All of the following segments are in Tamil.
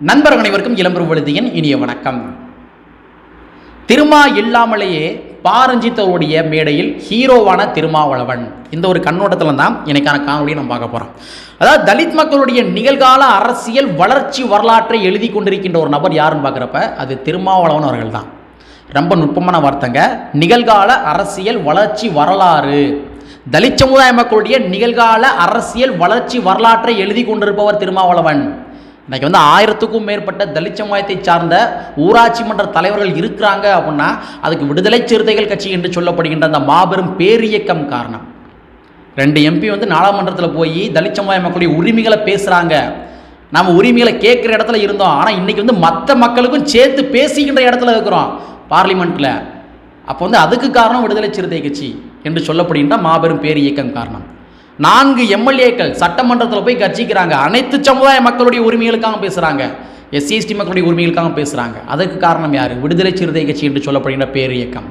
நண்பர்கள் அனைவருக்கும் இளம்பெரும் விழுதியின் இனிய வணக்கம். திருமா இல்லாமலேயே பாரஞ்சித் அவருடைய மேடையில் ஹீரோவான திருமாவளவன். இந்த ஒரு கண்ணோட்டத்தில் தான் இன்னைக்கான காணொலியை நம்ம பார்க்க போகிறோம் அதாவது தலித் மக்களுடைய நிகழ்கால அரசியல் வளர்ச்சி வரலாற்றை எழுதி கொண்டிருக்கின்ற ஒரு நபர் யாருன்னு பார்க்குறப்ப அது திருமாவளவன் அவர்கள் தான். ரொம்ப நுட்பமான வார்த்தைங்க. நிகழ்கால அரசியல் வளர்ச்சி வரலாறு. தலித் சமுதாய மக்களுடைய நிகழ்கால அரசியல் வளர்ச்சி வரலாற்றை எழுதி கொண்டிருப்பவர் திருமாவளவன். இன்றைக்கி வந்து ஆயிரத்துக்கும் மேற்பட்ட தலித் சமுதாயத்தை சார்ந்த ஊராட்சி மன்ற தலைவர்கள் இருக்கிறாங்க அப்படின்னா அதுக்கு விடுதலை சிறுத்தைகள் கட்சி என்று சொல்லப்படுகின்ற அந்த மாபெரும் பேரியக்கம் காரணம். ரெண்டு எம்பி வந்து நாடாளுமன்றத்தில் போய் தலித் சமுதாய மக்களுடைய உரிமைகளை பேசுகிறாங்க நம்ம உரிமைகளை கேட்குற இடத்துல இருந்தோம். ஆனால் இன்றைக்கி வந்து மற்ற மக்களுக்கும் சேர்த்து பேசுகின்ற இடத்துல இருக்கிறோம் பார்லிமெண்ட்டில் அப்போ வந்து அதுக்கு காரணம் விடுதலை சிறுத்தை கட்சி என்று சொல்லப்படுகின்ற மாபெரும் பேர் இயக்கம் காரணம். நான்கு எம்எல்ஏக்கள் சட்டமன்றத்தில் போய் கட்சிக்கிறாங்க அனைத்து சமுதாய மக்களுடைய உரிமைகளுக்காக பேசுகிறாங்க எஸ்சி எஸ்டி மக்களுடைய உரிமைகளுக்காக பேசுகிறாங்க அதுக்கு காரணம் யார்? விடுதலை சிறுத்தை கட்சி என்று சொல்லப்படுகின்ற பேர் இயக்கம்.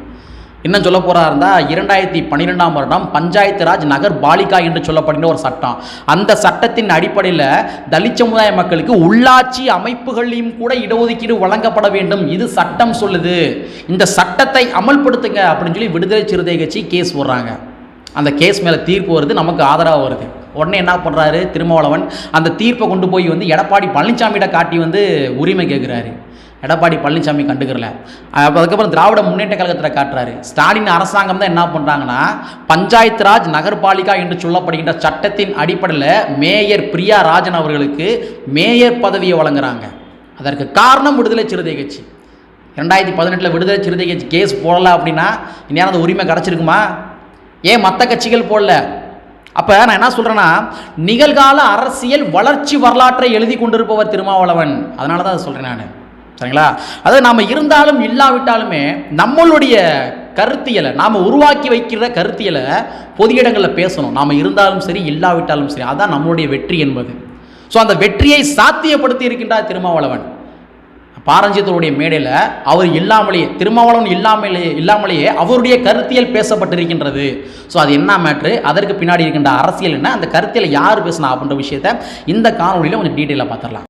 இன்னும் சொல்ல போகிறா இருந்தால் இரண்டாயிரத்தி பன்னிரெண்டாம் வருடம் பஞ்சாயத்து ராஜ் நகர் பாலிகா என்று சொல்லப்படுகிற ஒரு சட்டம். அந்த சட்டத்தின் அடிப்படையில் தலித் சமுதாய மக்களுக்கு உள்ளாட்சி அமைப்புகளையும் கூட இடஒதுக்கீடு வழங்கப்பட வேண்டும். இது சட்டம் சொல்லுது. இந்த சட்டத்தை அமல்படுத்துங்க அப்படின்னு சொல்லி விடுதலை சிறுத்தை கட்சி கேஸ் போடுறாங்க. அந்த கேஸ் மேலே தீர்ப்பு வருது நமக்கு ஆதரவாக வருது. உடனே என்ன பண்ணுறாரு திருமாவளவன் அந்த தீர்ப்பை கொண்டு போய் வந்து எடப்பாடி பழனிசாமியிட காட்டி வந்து உரிமை கேட்குறாரு. எடப்பாடி பழனிசாமி கண்டுக்கிறல. அதுக்கப்புறம் திராவிட முன்னேற்ற கழகத்தில் காட்டுறாரு. ஸ்டாலின் அரசாங்கம் தான் என்ன பண்ணுறாங்கன்னா பஞ்சாயத்து ராஜ் நகர்பாலிகா என்று சொல்லப்படுகின்ற சட்டத்தின் அடிப்படையில் மேயர் பிரியா ராஜன் அவர்களுக்கு மேயர் பதவியை வழங்குறாங்க. அதற்கு காரணம் விடுதலை சிறுத்தை கட்சி. ரெண்டாயிரத்தி பதினெட்டில் விடுதலை சிறுத்தை கட்சி கேஸ் போடலை அப்படின்னா இந்நேரம் அந்த உரிமை கிடச்சிருக்குமா? ஏன் மற்ற கட்சிகள் போடல? அப்போ நான் என்ன சொல்கிறேன்னா நிகழ்கால அரசியல் வளர்ச்சி வரலாற்றை எழுதி கொண்டிருப்பவர் திருமாவளவன். அதனால தான் அதை சொல்கிறேன் நான். சரிங்களா? அதாவது நாம் இருந்தாலும் இல்லாவிட்டாலுமே நம்மளுடைய கருத்தியலை நாம் உருவாக்கி வைக்கிற கருத்தியலை பொது இடங்களில் பேசணும். நாம் இருந்தாலும் சரி இல்லாவிட்டாலும் சரி அதான் நம்மளுடைய வெற்றி என்பது. ஸோ அந்த வெற்றியை சாத்தியப்படுத்தி இருக்கின்றார் திருமாவளவன். பாரஞ்சியத்தருடைய மேடையில் அவர் இல்லாமலேயே திருமாவளவன் இல்லாமலேயே இல்லாமலேயே அவருடைய கருத்தியல் பேசப்பட்டிருக்கின்றது. ஸோ அது என்ன மேட்ரு அதற்கு பின்னாடி இருக்கின்ற அரசியல் என்ன? அந்த கருத்தியல் யார் பேசினா அப்படின்ற விஷயத்தை இந்த காணொலியில் கொஞ்சம் டீட்டெயிலாக பார்த்துடலாம்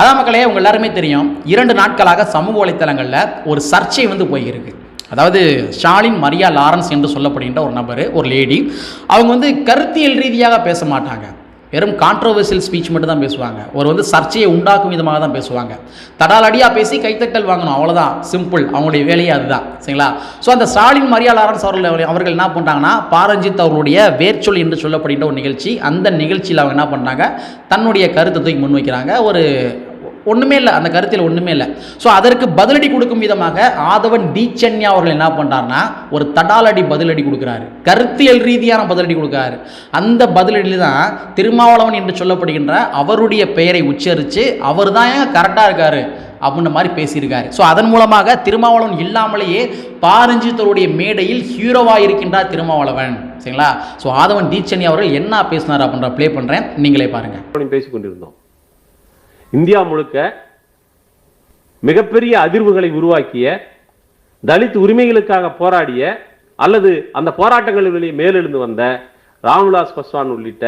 அதான் மக்களே உங்கள் எல்லாருமே தெரியும் இரண்டு நாட்களாக சமூக வலைத்தளங்களில் ஒரு சர்ச்சை வந்து போயிருக்கு. அதாவது ஸ்டாலின் மரியா லாரன்ஸ் என்று சொல்லப்படுகின்ற ஒரு நபர் ஒரு லேடி அவங்க வந்து கருத்தியல் ரீதியாக பேச மாட்டாங்க. வெறும் கான்ட்ரவர்சியல் ஸ்பீச் மட்டும் தான் பேசுவாங்க. ஒரு வந்து சர்ச்சையை உண்டாக்கும் விதமாக தான் பேசுவாங்க. தடாலடியாக பேசி கைத்தட்டல் வாங்கணும். அவ்வளோதான் சிம்பிள் அவங்களுடைய வேலையே அதுதான். சரிங்களா? ஸோ அந்த ஸ்டாலின் மரியா லாரன்ஸ் அவர்கள் அவர்கள் என்ன பண்ணுறாங்கன்னா பாரஞ்சித் அவர்களுடைய வேர்ச்சொல் என்று சொல்லப்படுகின்ற ஒரு நிகழ்ச்சி அந்த நிகழ்ச்சியில் அவங்க என்ன பண்ணுறாங்க தன்னுடைய கருத்தை தூக்கி முன்வைக்கிறாங்க ஒரு ஒன்றுமே இல்லை அந்த கருத்தில் ஒன்றுமே இல்லை. ஸோ அதற்கு பதிலடி கொடுக்கும் விதமாக ஆதவன் தீச்சன்யா அவர்கள் என்ன பண்ணுறாருன்னா ஒரு தடாலடி பதிலடி கொடுக்குறாரு. கருத்தியல் ரீதியான பதிலடி கொடுக்குறாரு. அந்த பதிலடியில் தான் திருமாவளவன் என்று சொல்லப்படுகின்ற அவருடைய பெயரை உச்சரித்து அவர் தான் கரெக்டாக இருக்கார் அப்படின்ற மாதிரி பேசியிருக்காரு. ஸோ அதன் மூலமாக திருமாவளவன் இல்லாமலேயே பாரஞ்சித்தருடைய மேடையில் ஹீரோவாக இருக்கின்றார் திருமாவளவன். சரிங்களா? ஸோ ஆதவன் தீச்சன்யா அவர்கள் என்ன பேசினார் அப்படின்ற ப்ளே பண்ணுறேன் நீங்களே பாருங்கள் பேசிக்கொண்டிருந்தோம். இந்தியா முழுக்க மிகப்பெரிய அதிர்வுகளை உருவாக்கிய தலித் உரிமைகளுக்காக போராடிய அல்லது அந்த போராட்டங்களில் மேலெழுந்து வந்த ராம்விலாஸ் பஸ்வான் உள்ளிட்ட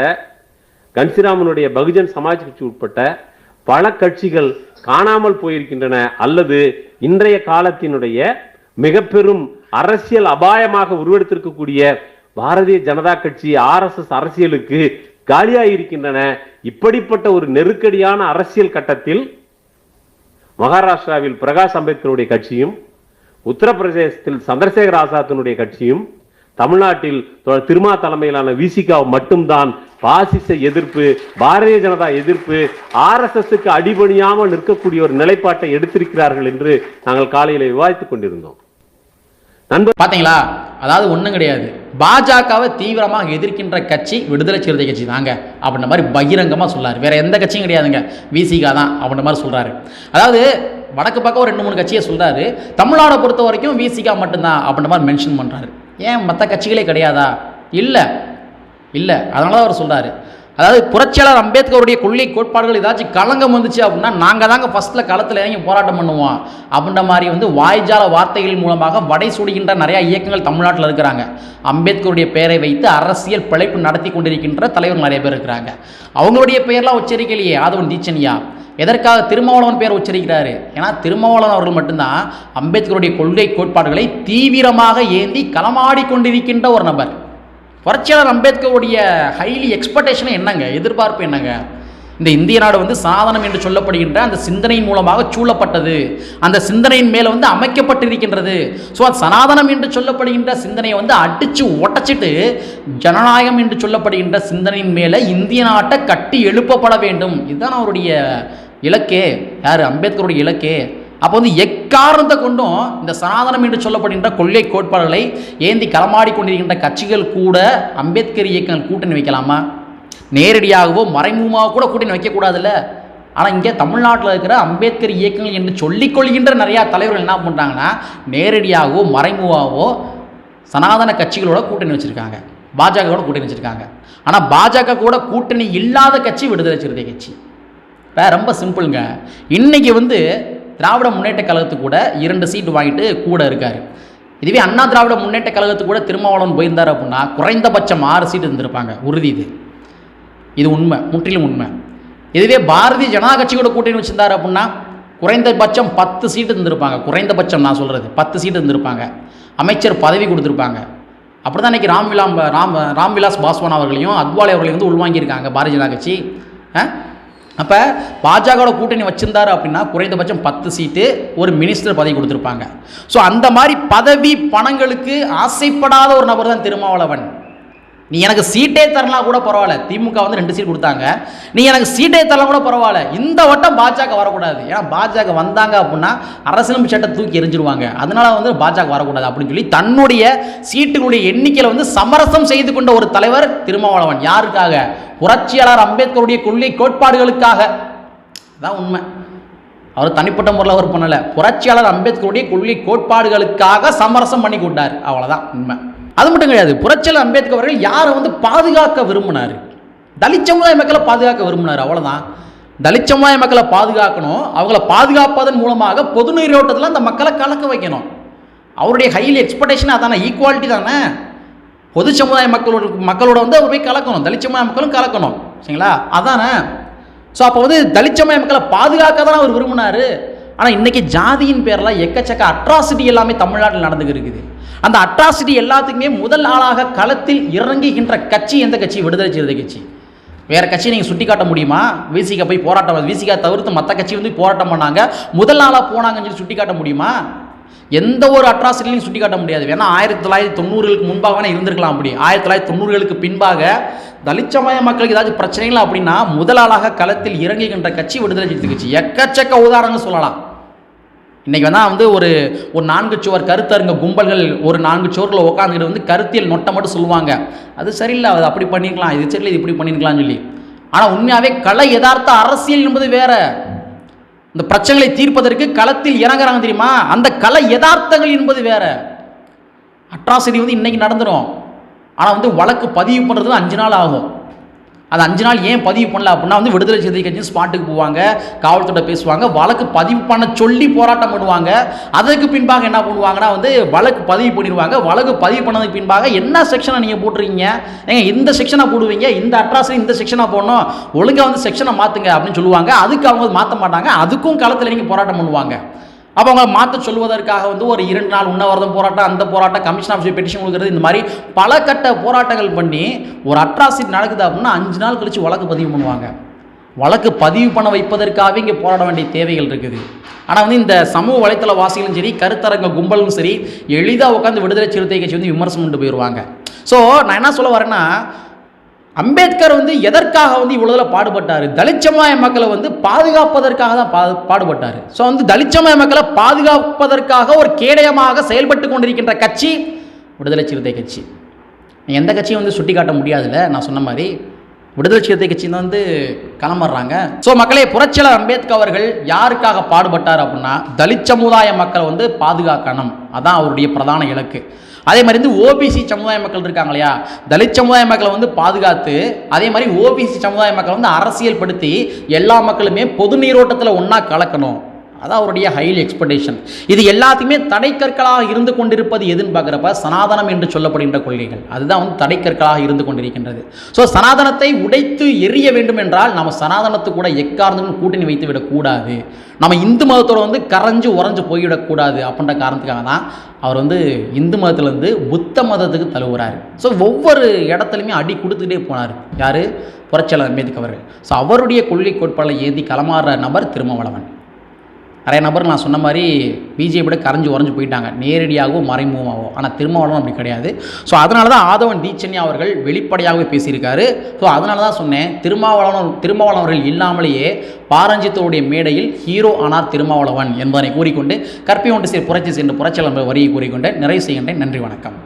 கன்சிராமனுடைய பகுஜன் சமாஜ் கட்சி உட்பட்ட பல கட்சிகள் காணாமல் போயிருக்கின்றன அல்லது இன்றைய காலத்தினுடைய மிக பெரும் அரசியல் அபாயமாக உருவெடுத்திருக்கக்கூடிய பாரதிய ஜனதா கட்சி ஆர்எஸ்எஸ் அரசியலுக்கு காலியாக இருக்கின்றன இப்படிப்பட்ட ஒரு நெருக்கடியான அரசியல் கட்டத்தில் மகாராஷ்டிராவில் பிரகாஷ் அம்பேத்கருடைய கட்சியும் உத்தரப்பிரதேசத்தில் சந்திரசேகர் ஆசாத்தினுடைய கட்சியும் தமிழ்நாட்டில் திருமா தலைமையிலான விசிகா மட்டும்தான் பாசிச எதிர்ப்பு பாரதிய ஜனதா எதிர்ப்பு ஆர்எஸ்எஸ்க்கு அடிபணியாமல் நிற்கக்கூடிய ஒரு நிலைப்பாட்டை எடுத்திருக்கிறார்கள் என்று நாங்கள் காலையில் விவாதித்துக் கொண்டிருந்தோம். நண்பர் பாத்தீங்களா? அதாவது ஒன்றும் கிடையாது. பாஜகவை தீவிரமாக எதிர்க்கின்ற கட்சி விடுதலை சிறுத்தை கட்சி தாங்க. அப்படின்ற மாதிரி பகிரங்கமாக சொல்கிறார் வேற எந்த கட்சியும் கிடையாதுங்க. விசிகா தான் அப்படின்ற மாதிரி சொல்கிறாரு அதாவது வடக்கு பக்கம் ஒரு ரெண்டு மூணு கட்சியை சொல்கிறாரு தமிழ்நாடை பொறுத்த வரைக்கும் விசிகா மட்டும்தான் அப்படின்ற மாதிரி மென்ஷன் பண்ணுறாரு ஏன் மற்ற கட்சிகளே கிடையாதா? இல்லை. இல்லை. அதனால தான் அவர் சொல்கிறாரு அதாவது புரட்சியாளர் அம்பேத்கருடைய கொள்கை கோட்பாடுகள் ஏதாச்சும் களங்கம் வந்துச்சு அப்படின்னா நாங்கள் தாங்க ஃபஸ்ட்டில் களத்தில் இறங்கி போராட்டம் பண்ணுவோம். அப்படின்ற மாதிரி வந்து வாய்ஜால வார்த்தைகள் மூலமாக வடை சுடுகின்ற நிறையா இயக்கங்கள் தமிழ்நாட்டில் இருக்கிறாங்க. அம்பேத்கருடைய பெயரை வைத்து அரசியல் பிழைப்பு நடத்தி கொண்டிருக்கின்ற தலைவர் நிறைய பேர் இருக்கிறாங்க. அவங்களுடைய பெயர்லாம் உச்சரிக்கலையே ஆதவன் தீச்சனியா எதற்காக திருமாவளவன் பேர் உச்சரிக்கிறாரு? ஏன்னா திருமாவளவன் அவர்கள் மட்டும்தான் அம்பேத்கருடைய கொள்கை கோட்பாடுகளை தீவிரமாக ஏந்தி களமாடி கொண்டிருக்கின்ற ஒரு நபர். புரட்சியாளர் அம்பேத்கருடைய ஹைலி எக்ஸ்பெக்டேஷன் என்னங்க? எதிர்பார்ப்பு என்னங்க? இந்த இந்திய நாடு வந்து சாதனம் என்று சொல்லப்படுகின்ற அந்த சிந்தனையின் மூலமாக சூழப்பட்டது. அந்த சிந்தனையின் மேலே வந்து அமைக்கப்பட்டிருக்கின்றது. ஸோ அது சனாதனம் என்று சொல்லப்படுகின்ற சிந்தனையை வந்து அடித்து ஒட்டச்சிட்டு ஜனநாயகம் என்று சொல்லப்படுகின்ற சிந்தனையின் மேலே இந்திய நாட்டை கட்டி எழுப்பப்பட வேண்டும். இதுதான் அவருடைய இலக்கே. யார்? அம்பேத்கருடைய இலக்கே. அப்போ வந்து எக்காரணத்தை கொண்டும் இந்த சனாதனம் என்று சொல்லப்படுகின்ற கொள்கை கோட்பாடுகளை ஏந்தி களமாடி கொண்டிருக்கின்ற கட்சிகள் கூட அம்பேத்கர் இயக்கங்கள் கூட்டணி வைக்கலாமா? நேரடியாகவோ மறைமுகமாக கூட கூட்டணி வைக்கக்கூடாதுல்ல. ஆனால் இங்கே தமிழ்நாட்டில் இருக்கிற அம்பேத்கர் இயக்கங்கள் என்று சொல்லிக்கொள்கின்ற நிறையா தலைவர்கள் என்ன பண்ணுறாங்கன்னா நேரடியாகவோ மறைமுகமாகவோ சனாதன கட்சிகளோட கூட்டணி வச்சுருக்காங்க. பாஜகவோட கூட்டணி வச்சுருக்காங்க. ஆனால் பாஜக கூட கூட்டணி இல்லாத கட்சி விடுதலை சிறுத்தை கட்சி. இப்போ ரொம்ப சிம்பிளுங்க. இன்னைக்கு வந்து திராவிட முன்னேற்ற கழகத்துக்கு கூட இரண்டு சீட்டு வாங்கிட்டு கூட இருக்கார். இதுவே அண்ணா திராவிட முன்னேற்ற கழகத்துக்கு கூட திருமாவளவன் போயிருந்தார் அப்படின்னா குறைந்தபட்சம் ஆறு சீட்டு இருந்திருப்பாங்க. உறுதி இது. இது உண்மை. முற்றிலும் உண்மை. இதுவே பாரதிய ஜனதா கட்சி கூட கூட்டணி வச்சிருந்தார் அப்படின்னா குறைந்தபட்சம் பத்து சீட்டு இருந்திருப்பாங்க. குறைந்தபட்சம் நான் சொல்கிறது பத்து சீட்டு இருந்திருப்பாங்க. அமைச்சர் பதவி கொடுத்துருப்பாங்க. அப்படி தான் இன்றைக்கி ராம்விலாம் ராம் ராம்விலாஸ் பாஸ்வான் அவர்களையும் அத்வாலே அவர்களையும் வந்து உள்வாங்கியிருக்காங்க பாரதிய ஜனதா கட்சி. அப்போ பாஜகவோட கூட்டணி வச்சிருந்தார் அப்படின்னா குறைந்தபட்சம் பத்து சீட்டு ஒரு மினிஸ்டர் பதவி கொடுத்துருப்பாங்க. ஸோ அந்த மாதிரி பதவி பணங்களுக்கு ஆசைப்படாத ஒரு நபர் தான் திருமாவளவன். நீ எனக்கு சீட்டே தரலாம் கூட பரவாயில்ல. திமுக வந்து ரெண்டு சீட் கொடுத்தாங்க. நீ எனக்கு சீட்டே தரலாம் கூட பரவாயில்ல. இந்த வட்டம் பாஜக வரக்கூடாது. ஏன்னா பாஜக வந்தாங்க அப்படின்னா அரசியலமைப்பு சட்டத்தை தூக்கி எரிஞ்சிருவாங்க அதனால வந்து பாஜக வரக்கூடாது அப்படின்னு சொல்லி தன்னுடைய சீட்டுகளுடைய எண்ணிக்கையில் வந்து சமரசம் செய்து கொண்ட ஒரு தலைவர் திருமாவளவன். யாருக்காக? புரட்சியாளர் அம்பேத்கருடைய கொள்கை கோட்பாடுகளுக்காக. அதான் உண்மை. அவர் தனிப்பட்ட முறையில் அவர் பண்ணலை. புரட்சியாளர் அம்பேத்கருடைய கொள்கை கோட்பாடுகளுக்காக சமரசம் பண்ணி கொண்டார் அவ்வளோதான் உண்மை. அது மட்டும் கிடையாது. புரட்சியாளர் அம்பேத்கர் அவர்கள் யாரை வந்து பாதுகாக்க விரும்பினார்? தலித் சமுதாய மக்களை பாதுகாக்க விரும்பினார். அவ்வளோதான் தலித் சமுதாய மக்களை பாதுகாக்கணும். அவங்கள பாதுகாப்பதன் மூலமாக பொது நீரோட்டத்தில் அந்த மக்களை கலக்க வைக்கணும். அவருடைய ஹைலி எக்ஸ்பெக்டேஷன் அதானே? ஈக்குவாலிட்டி தானே? பொது சமுதாய மக்களோட மக்களோட வந்து அவர் போய் கலக்கணும். தலித் சமுதாய மக்களும் கலக்கணும். சரிங்களா? அதானே? ஸோ அப்போ வந்து தலித் சமுதாய மக்களை பாதுகாக்க தான் அவர் விரும்பினார்? ஆனால் இன்றைக்கி ஜாதியின் பேரில் எக்கச்சக்க அட்ராசிட்டி எல்லாமே தமிழ்நாட்டில் நடந்துக்கு இருக்குது. அந்த அட்ராசிட்டி எல்லாத்துக்குமே முதல் ஆளாக களத்தில் இறங்குகின்ற கட்சி எந்த கட்சி? விடுதலை சிறுத்தை கட்சி. வேறு கட்சியை நீங்கள் சுட்டி காட்ட முடியுமா விசிக போய் போராட்டம் விசிக தவிர்த்து மற்ற கட்சி வந்து போராட்டம் பண்ணாங்க. முதல் நாளாக போனாங்கன்னு சொல்லி சுட்டி காட்ட முடியுமா? எந்த ஒரு அட்ராசிட்டிலையும் சுட்டி காட்ட முடியாது. வேணா ஆயிரத்தி தொள்ளாயிரத்தி தொண்ணூறுகளுக்கு முன்பாக வேணால் இருந்திருக்கலாம் அப்படி. ஆயிரத்தி தொள்ளாயிரத்தி தொண்ணூறுகளுக்கு பின்பாக தலித் சமய மக்களுக்கு ஏதாச்சும் பிரச்சனைகள் அப்படின்னா முதலாளாக களத்தில் இறங்குகின்ற கட்சி விடுதலை சிறுத்தை கட்சி. எக்கச்சக்க உதாரணங்கள் சொல்லலாம். இன்றைக்கி வேணால் வந்து ஒரு ஒரு நான்கு சுவர் கருத்தருங்க கும்பல்கள் ஒரு நான்கு சுவரில் உட்காந்துக்கிட்டு வந்து கருத்தியல் நொட்டை மட்டும் சொல்லுவாங்க. அது சரியில்லை அது அப்படி பண்ணியிருக்கலாம் இது சரியில்லை இது இப்படி பண்ணிக்கலாம்னு சொல்லி. ஆனால் உண்மையாகவே கலை யதார்த்த அரசியல் என்பது வேற. இந்த பிரச்சனைகளை தீர்ப்பதற்கு களத்தில் இறங்குறாங்க தெரியுமா? அந்த கலை யதார்த்தங்கள் என்பது வேற. அட்ராசிட்டி வந்து இன்றைக்கி நடந்துடும் ஆனால் வந்து வழக்கு பதிவு பண்ணுறது அஞ்சு நாள் ஆகும். அது அஞ்சு நாள் ஏன் பதிவு பண்ணல அப்படின்னா வந்து விடுதலை சிறுத்தை கட்சி ஸ்பாட்டுக்கு போவாங்க காவல்துறை பேசுவாங்க வழக்கு பதிவு பண்ண சொல்லி போராட்டம் பண்ணுவாங்க. அதற்கு பின்பாக என்ன பண்ணுவாங்கன்னா வந்து வழக்கு பதிவு பண்ணிடுவாங்க. வழக்கு பதிவு பண்ணதுக்கு பின்பாக என்ன செக்ஷனை நீங்கள் போட்டுருக்கீங்க? ஏங்க இந்த செக்ஷனை போடுவீங்க இந்த அட்ராஸில் இந்த செக்ஷனை போடணும் ஒழுங்காக வந்து செக்ஷனை மாற்றுங்க அப்படின்னு சொல்லுவாங்க. அதுக்கு அவங்க மாற்ற மாட்டாங்க. அதுக்கும் களத்தில் நீங்கள் போராட்டம் பண்ணுவாங்க. அப்போ அவங்க மாற்ற சொல்வதற்காக வந்து ஒரு இரண்டு நாள் உண்ணவரதம் போராட்டம் அந்த போராட்டம் கமிஷன் ஆஃபீஸ் பெட்டிஷன் கொடுக்குறது இந்த மாதிரி பல கட்ட போராட்டங்கள் பண்ணி ஒரு அட்ராசிட்டி நடக்குது அப்படின்னா அஞ்சு நாள் கழித்து வழக்கு பதிவு பண்ணுவாங்க. வழக்கு பதிவு பண்ண வைப்பதற்காகவே இங்கே போராட வேண்டிய தேவைகள் இருக்குது. ஆனால் வந்து இந்த சமூக வலைத்தள வாசிகளும் சரி கருத்தரங்க கும்பலும் சரி எளிதாக உட்காந்து விடுதலை சிறுத்தை கட்சி வந்து விமர்சனம் பண்ணிட்டு போயிடுவாங்க ஸோ நான் என்ன சொல்ல வரேன்னா அம்பேத்கர் வந்து எதற்காக வந்து இவ்வளோதில் பாடுபட்டார்? தலிச்சமய சமுதாய மக்களை வந்து பாதுகாப்பதற்காக தான் பா பாடுபட்டார். ஸோ வந்து தலிச்சமய மக்களை பாதுகாப்பதற்காக ஒரு கேடயமாக செயல்பட்டு கொண்டிருக்கின்ற கட்சி விடுதலை சிறுத்தை கட்சி. எந்த கட்சியும் வந்து சுட்டி காட்ட முடியாதுல்ல. நான் சொன்ன மாதிரி விடுதலை சிறுத்தை கட்சியில் வந்து கிளம்புறாங்க ஸோ மக்களே புரட்சியாளர் அம்பேத்கர் அவர்கள் யாருக்காக பாடுபட்டார் அப்படின்னா தலித் சமுதாய மக்களை வந்து பாதுகாக்கணும். அதான் அவருடைய பிரதான இலக்கு. அதே மாதிரி வந்து ஓபிசி சமுதாய மக்கள் இருக்காங்க இல்லையா? தலித் சமுதாய மக்களை வந்து பாதுகாத்து அதே மாதிரி ஓபிசி சமுதாய மக்களை வந்து அரசியல் படுத்தி எல்லா மக்களுமே பொது நீரோட்டத்தில் ஒன்றா கலக்கணும். அதான் அவருடைய ஹைலி எக்ஸ்பெக்டேஷன் இது எல்லாத்தையுமே தடைக்கற்களாக இருந்து கொண்டிருப்பது எதுன்னு பார்க்குறப்ப சனாதனம் என்று சொல்லப்படுகின்ற கொள்கைகள். அதுதான் வந்து தடைக்கற்களாக இருந்து கொண்டிருக்கின்றது. ஸோ சனாதனத்தை உடைத்து எரிய வேண்டும் என்றால் நம்ம சனாதனத்து கூட எக்காரணங்களும் கூட்டணி வைத்து விடக்கூடாது. நம்ம இந்து மதத்தோட வந்து கரைஞ்சு உறைஞ்சு போய்விடக்கூடாது அப்படின்ற காரணத்துக்காக தான் அவர் வந்து இந்து மதத்துலேருந்து புத்த மதத்துக்கு தழுவுறாரு. ஸோ ஒவ்வொரு இடத்துலையுமே அடி கொடுத்துக்கிட்டே போனார். யார்? புரட்சியாளர் அம்பேத்கர் அவர்கள். ஸோ அவருடைய கொள்கை கோட்பாடை ஏந்தி களமாறுற நபர் திருமாவளவன். நிறைய நபர் நான் சொன்ன மாதிரி பிஜேபியோட கரைஞ்சு உறைஞ்சு போயிட்டாங்க. நேரடியாகவோ மறைமுகமாகவோ ஆனால் திருமாவளவன் அப்படி கிடையாது. ஸோ அதனால தான் ஆதவன் தீச்சன்யா அவர்கள் வெளிப்படையாகவே பேசியிருக்காரு. ஸோ அதனால தான் சொன்னேன் திருமாவளவன் திருமாவளவன் அவர்கள் இல்லாமலேயே பாரஞ்சித்தோடைய மேடையில் ஹீரோ ஆனார் திருமாவளவன் என்பதனை கூறிக்கொண்டு கற்பி ஒன்று சேர் புரட்சி சென்று புரட்சியாளர் வரியை கூறிக்கொண்டு நிறைவு செய்கின்றேன். நன்றி வணக்கம்.